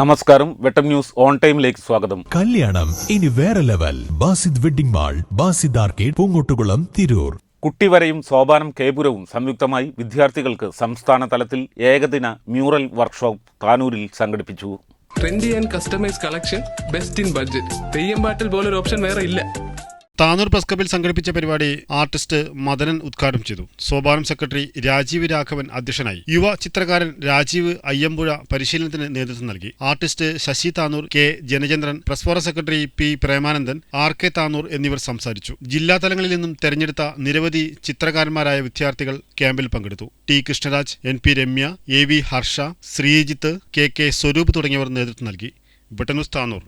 നമസ്കാരം വെട്ടം news on ടൈമിലേക്ക് സ്വാഗതം. കല്യാണം ഇനി വേറെ level. Basid wedding mall Basid arcade Poongottukulam Tirur. കുട്ടിവരയും Sopanam കേപുരവും സംയുക്തമായി വിദ്യാർത്ഥികൾക്ക് സംസ്ഥാന തലത്തിൽ ഏകദിന മ്യൂറൽ വർക്ക്ഷോപ്പ് താനൂരിൽ സംഘടിപ്പിച്ചു. Trendy and customise collection best in budget theyyam പാട്ടിൽ പോലൊരു ഓപ്ഷൻ വേറെ ഇല്ല. താനൂർ പ്രസ് ക്ലബിൽ സംഘടിപ്പിച്ച പരിപാടി ആർട്ടിസ്റ്റ് മദനൻ ഉദ്ഘാടനം ചെയ്തു. സോപാനം സെക്രട്ടറി രാജീവ് രാഘവൻ അധ്യക്ഷനായി. യുവ ചിത്രകാരൻ രാജീവ് അയ്യമ്പുഴ പരിശീലനത്തിന് നേതൃത്വം നൽകി. Artist Sasi Tanur K Janachandran press forum secretary P Premanandan R K Tanur എന്നിവർ സംസാരിച്ചു. ജില്ലാ തലങ്ങളിൽ നിന്നും തെരഞ്ഞെടുത്ത നിരവധി ചിത്രകാരന്മാരായ വിദ്യാർത്ഥികൾ ക്യാമ്പിൽ പങ്കെടുത്തു. T Krishnaraj N P Ramya A V Harsha Sreejith K K Swaroop തുടങ്ങിയവർ നേതൃത്വം നൽകി. ബ്രിട്ടനുസ് താനൂർ.